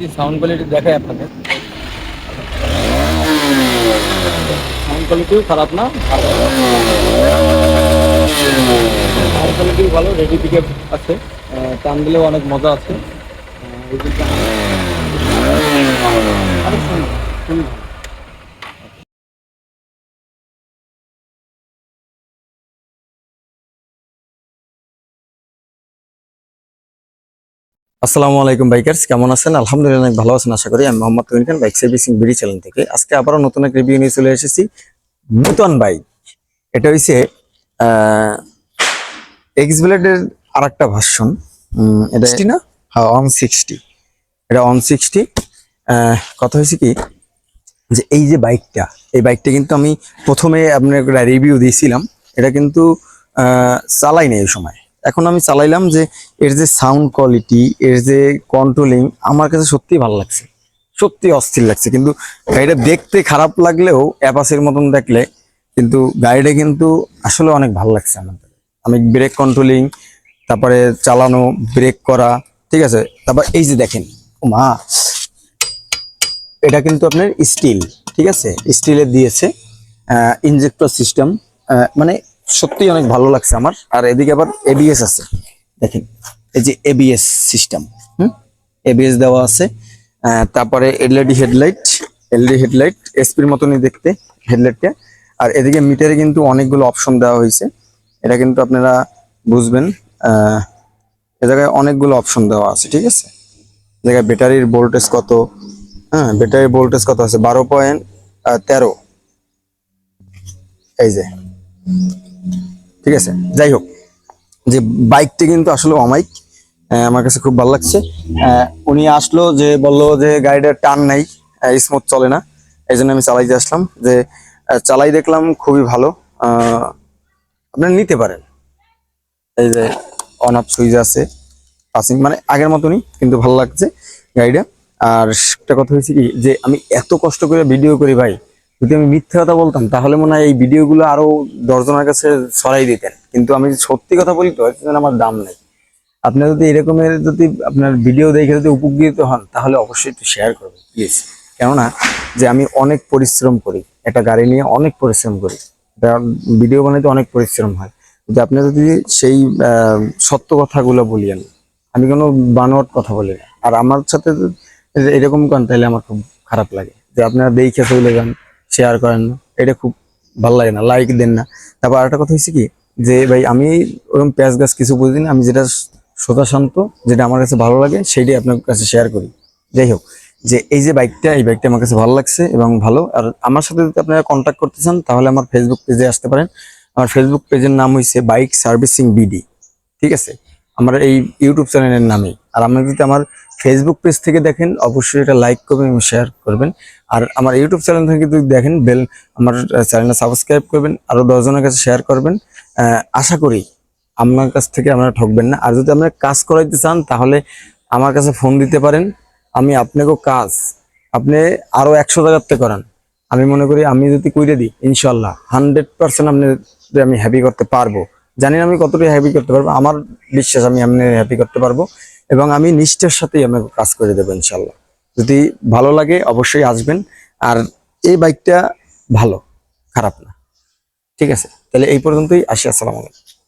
যদি sound quality দেখায় আপনাদের সাউন্ড কোয়ালিটিও খারাপ না সাউন্ড কোয়ালিটিও ভালো রেডি পিক আছে। টান দিলেও অনেক মজা আছে। অনেক সুন্দর, সুন্দর। আসসালামু আলাইকুম বাইকার্স কেমন আছেন? আলহামদুলিল্লাহ অনেক ভালো আছেন আশা করি আমি Mohammad Tumin Khan bike servicing BD channel থেকে। আজকে আবারও নতুন এক রিভিউ নিয়ে চলে এসেছি। নূতন বাইক এটা হইছে এক্স ব্লেডের আর একটা ভার্সন এটা না? হ্যাঁ ওয়ান সিক্সটি এটা ওয়ান সিক্সটি কথা হয়েছে কি যে এই যে বাইকটা এই বাইকটা কিন্তু আমি প্রথমে আপনার রিভিউ দিয়েছিলাম। এটা কিন্তু আহ, চালাই নাই এই সময়। এখন আমি চালাইলাম যে এর যে সাউন্ড কোয়ালিটি এর যে কন্ট্রোলিং আমার কাছে সত্যি ভালো লাগছে। সত্যি অস্থির লাগছে। কিন্তু গাড়িটা দেখতে খারাপ লাগলেও অ্যাপাসের মতন দেখলে কিন্তু গাড়িটা কিন্তু আসলে অনেক ভালো লাগছে আমার। আমি ব্রেক কন্ট্রোলিং তারপরে চালানো ব্রেক করা, ঠিক আছে? তারপর এই যে দেখেন মা এটা কিন্তু আপনার স্টিল ঠিক আছে? স্টিলের দিয়েছে ইনজেক্টর সিস্টেম মানে সত্যি অনেক ভালো লাগছে আমার। আর এদিকে আবার এবিএস আছে। দেখেন, এই যে এবিএস সিস্টেম এবিএস দেওয়া আছে। তারপরে এলইডি হেডলাইট এলইডি হেডলাইট এসপির মতনই দেখতে হেডলাইটটা আর এদিকে মিটারে কিন্তু অনেকগুলো অপশন দেওয়া হয়েছে। এটা কিন্তু আপনারা বুঝবেন এ জায়গায় অনেকগুলো অপশন দেওয়া আছে, ঠিক আছে? জায়গায় ব্যাটারির ভোল্টেজ কত? হ্যাঁ ব্যাটারির ভোল্টেজ কত আছে? বারো পয়েন্ট তেরো। এই যে ঠিক আছে? যাই হোক, যে বাইকটি কিন্তু আসলে অমাইক আমার কাছে খুব ভালো লাগছে। উনি আসলো যে বলল যে গাড়িটার টান নাই স্মুথ চলে না, এই জন্য আমি চালাইতে আসলাম। যে চালাই দেখলাম খুবই ভালো। আপনারা নিতে পারেন। এই যে অন আপ সুইচ আছে পাসিং মানে আগের মতনই কিন্তু ভালো লাগছে গাড়িটা। আর একটা কথা হয়েছে কি, যে আমি এত কষ্ট করে ভিডিও করি ভাই যদি আমি মিথ্যে কথা বলতাম, তাহলে মনে হয় এই ভিডিওগুলো আরও দশজনের কাছে ছড়াই দিতেন। কিন্তু আমি সত্যি কথা বলি, তো আমার দাম নেই। আপনার যদি এরকমের যদি আপনার ভিডিও দেখে যদি উপকৃত হন, তাহলে অবশ্যই একটু শেয়ার করবেন প্লিজ কেননা, যে আমি অনেক পরিশ্রম করি, একটা গাড়ি নিয়ে অনেক পরিশ্রম করি। ভিডিও বানাইতে অনেক পরিশ্রম হয়। যদি আপনি যদি সেই সত্য কথাগুলো বলিয়েন, আমি কোনো বানোয়াট কথা বলি না। আর আমার সাথে এরকম করেন, তাহলে আমার খুব খারাপ লাগে। যে আপনারা দেখে চলে যান শেয়ার করেন। না এটা খুব ভালো লাগে না লাইক দেন না। তারপর আরেকটা কথা হচ্ছে কি, যে ভাই আমি ওরকম প্যাঁচ গাছ কিছু বুঝি না আমি যেটা সোজা শান্ত, যেটা আমার কাছে ভালো লাগে, সেইটাই আপনার কাছে শেয়ার করি। যাই হোক, যে এই যে বাইকটা এই বাইকটা আমার কাছে ভালো লাগছে এবং ভালো। আর আমার সাথে যদি আপনারা কন্ট্যাক্ট করতে চান, তাহলে আমার ফেসবুক পেজে আসতে পারেন। আমার ফেসবুক পেজের নাম হয়েছে বাইক সার্ভিসিং বিডি ঠিক আছে? আমার এই ইউটিউব চ্যানেলের নামেই। আর আপনারা যদি আমার ফেসবুক পেজ থেকে দেখেন, অবশ্যই এটা লাইক করবেন এবং শেয়ার করবেন। আর আমার ইউটিউব চ্যানেল থেকে যদি দেখেন, বেল আমার চ্যানেলটা সাবস্ক্রাইব করবেন, আরও দশজনের কাছে শেয়ার করবেন। আশা করি আপনার কাছ থেকে আপনারা ঠকবেন না। আর যদি আপনারা কাজ করাইতে চান, তাহলে আমার কাছে ফোন দিতে পারেন। আমি আপনাকেও কাজ, আপনি আরও একশো জায়গার থেকে করান। আমি মনে করি, আমি যদি কইরে দিই ইনশাল্লাহ হান্ড্রেড পার্সেন্ট আপনি আমি হ্যাপি করতে পারব। জানি আমি কতটা হ্যাপি করতে পারব, আমার বিশ্বাস আমি আপনি হ্যাপি করতে পারব। এবং আমি নিষ্ঠার সাথেই আমাকে কাজ করে দেবো ইনশাল্লাহ যদি ভালো লাগে অবশ্যই আসবেন। আর এই বাইকটা ভালো, খারাপ না। ঠিক আছে? তাহলে এই পর্যন্তই, আসি, আসসালামু আলাইকুম।